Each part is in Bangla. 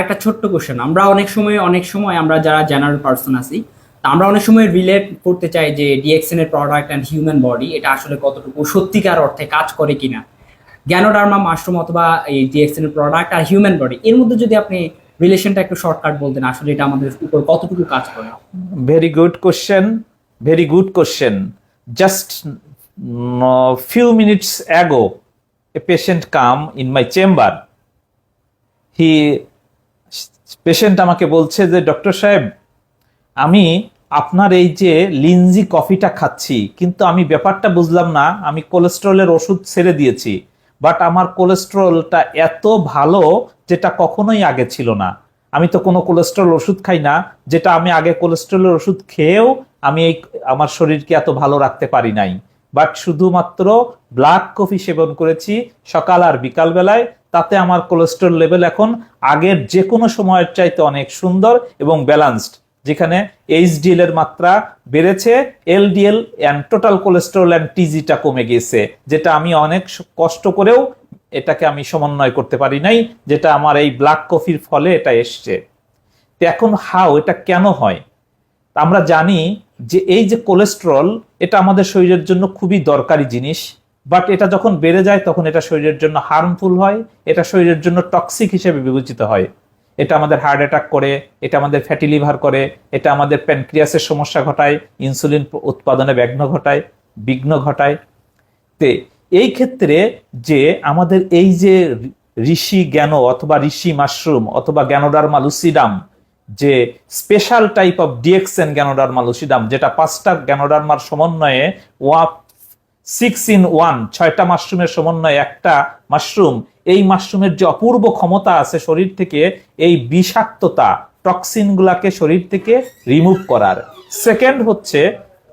একটা ছোট্ট কোশ্চেন আমরা অনেক সময় অনেক সময় আমরা যারা জেনারেল পার্সন আছি, তা আমরা অনেক সময় রিলেট করতে চাই যে ডিএক্সএন এর প্রোডাক্ট অ্যান্ড হিউম্যান বডি এটা আসলে কতটুকু সত্যিকার অর্থে কাজ করে কিনা। গ্যানোডার্মা মাশরুম অথবা এই ডিএক্সএন এর প্রোডাক্ট আর হিউম্যান বডি এর মধ্যে যদি আপনি রিলেশনটা একটু শর্টকাট বলতেন, আসলে এটা আমাদের উপর কতটুকু কাজ করে? Very good question very good question. Just few minutes ago, a patient come in my chamber. He patient আমাকে বলছে যে ডক্টর সাহেব, আমি আপনার এই যে লিনজি কফিটা খাচ্ছি, কিন্তু আমি ব্যাপারটা বুঝলাম না। আমি কোলেস্ট্রলের ওষুধ ছেড়ে দিয়েছি বাট আমার কোলেস্ট্রলটা এত ভালো যেটা কখনোই আগে ছিল না। আমি তো কোনো কোলেস্ট্রল ওষুধ খাই না, যেটা আমি আগে কোলেস্ট্রলের ওষুধ খেয়েও আমি এই, আমার শরীরকে এত ভালো রাখতে পারি নাই। বাট শুধুমাত্র ব্ল্যাক কফি সেবন করেছি সকাল আর বিকাল বেলায়। তাতে আমার কোলেস্ট্রল লেভেল এখন আগের যে কোনো সময়ের চাইতে অনেক সুন্দর এবং ব্যালান্সড যেখানে এইচডিএল এর মাত্রা বেড়েছে LDL and total cholesterol and টিজিটা কমে গেছে যেটা আমি অনেক কষ্ট করেও এটাকে আমি সমন্বয় করতে পারি নাই, যেটা আমার এই ব্ল্যাক কফির ফলে এটা এসছে। তো এখন হাও এটা কেন হয়? আমরা জানি যে এই যে কোলেস্ট্রল, এটা আমাদের শরীরের জন্য খুবই দরকারি জিনিস বাট এটা যখন বেড়ে যায়, তখন এটা শরীরের জন্য হার্মফুল হয়, এটা শরীরের জন্য টক্সিক হিসেবে বিবেচিত হয়। এটা আমাদের হার্ট অ্যাটাক করে, এটা আমাদের ফ্যাটি লিভার করে, এটা আমাদের প্যানক্রিয়াসের সমস্যা ঘটায় ইনসুলিন উৎপাদনে ব্যাঘ্ন ঘটায়, বিঘ্ন ঘটায়। তে এই ক্ষেত্রে যে আমাদের এই যে ঋষি জ্ঞান অথবা ঋষি মাশরুম অথবা জ্ঞানোডার্মা লুসিডাম যে special type of DXN ganoderma lucidum যেটা পাঁচটা জ্ঞানোডার্মার সমন্বয়ে ওয়া সিক্স ইন ওয়ান ছয়টা মাশরুমের সমন্বয়ে একটা মাশরুম এই মাশরুমের যে অপূর্ব ক্ষমতা আছে শরীর থেকে, এই বিষাক্ততা টক্সিন গুলাকে শরীর থেকে রিমুভ করার। সেকেন্ড হচ্ছে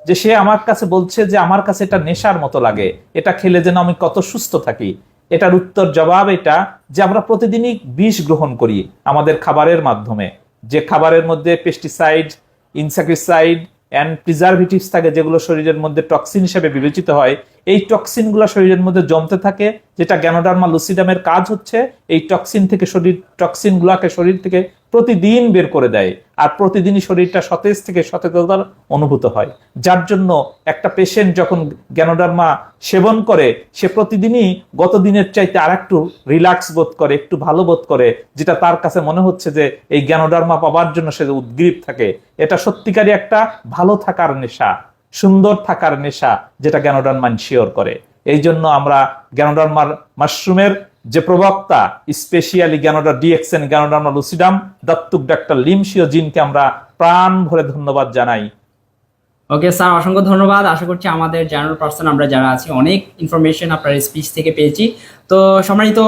যে সে আমার কাছে বলছে যে আমার কাছে এটা নেশার মতো লাগে, এটা খেলে যেন আমি কত সুস্থ থাকি। এটার উত্তর জবাব এটা যে আমরা প্রতিদিনই বিষ গ্রহণ করি আমাদের খাবারের মাধ্যমে। যে খাবারের মধ্যে পেস্টিসাইড ইনসেক্টিসাইড অ্যান্ড প্রিজারভেটিভস থাকে, যেগুলো শরীরের মধ্যে টক্সিন হিসেবে বিবেচিত হয় এই টক্সিনগুলো শরীরের মধ্যে জমতে থাকে, যেটা গ্যানোডার্মা লুসিডামের কাজ হচ্ছে, এই টক্সিন থেকে শরীর টক্সিনগুলোকে শরীর থেকে প্রতিদিন বের করে দেয়, আর প্রতিদিনই শরীরটা সতেজ থেকে সতেজতার অনুভূত হয়। যার জন্য একটা পেশেন্ট যখন গ্যানোডার্মা সেবন করে, সে প্রতিদিনই গত দিনের চাইতে আর একটু রিল্যাক্স বোধ করে, একটু ভালো বোধ করে, যেটা তার কাছে মনে হচ্ছে যে এই জ্ঞানোডার্মা পাবার জন্য সে উদ্গ্রীব থাকে, এটা সত্যিকারই একটা ভালো থাকার নেশা। সুন্দর থাকার নেশা যেটা জ্ঞানোডার্মা শিওর করে। এই জন্য আমরা জ্ঞানোডার্মার মাশরুমের যে প্রবক্তা, স্পেশিয়ালি জ্ঞানোডার ডিএক্সএন জ্ঞানোডার্মা লুসিডাম, দত্তুক ডাক্তার লিমশিও জিনকে আমরা প্রাণ ভরে ধন্যবাদ জানাই। ওকে স্যার, অসংখ্য ধন্যবাদ। আশা করছি আমাদের জেনারেল পার্সন আমরা যারা আছি, অনেক ইনফরমেশন আপনার স্পিচ থেকে পেয়েছি। তো সম্মানিত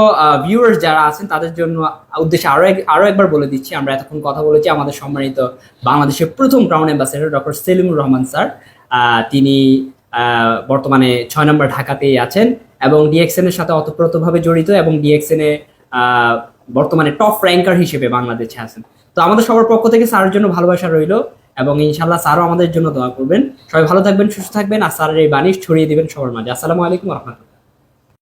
ভিউয়ার্স যারা আছেন, তাদের জন্য উদ্দেশ্যে আরও এক, আরও একবার বলে দিচ্ছি, আমরা এতক্ষণ কথা বলেছি আমাদের সম্মানিত বাংলাদেশের প্রথম crown ambassador doctor Selimur Rahman sir. তিনি বর্তমানে ছয় নম্বর ঢাকাতেই আছেন এবং ডিএক্সএন এর সাথে অতপ্রতভাবে জড়িত এবং ডিএক্সএন এ বর্তমানে টপ র্যাঙ্কার হিসেবে বাংলাদেশে আছেন। তো আমাদের সবার পক্ষ থেকে স্যারের জন্য ভালোবাসা রইল এবং ইনশাল্লাহ স্যারও আমাদের জন্য দোয়া করবেন। সবাই ভালো থাকবেন, সুস্থ থাকবেন আর স্যারের এই বাণী ছড়িয়ে দিবেন সবার মাঝে। আসসালামু আলাইকুম রহমতুল্লাহ।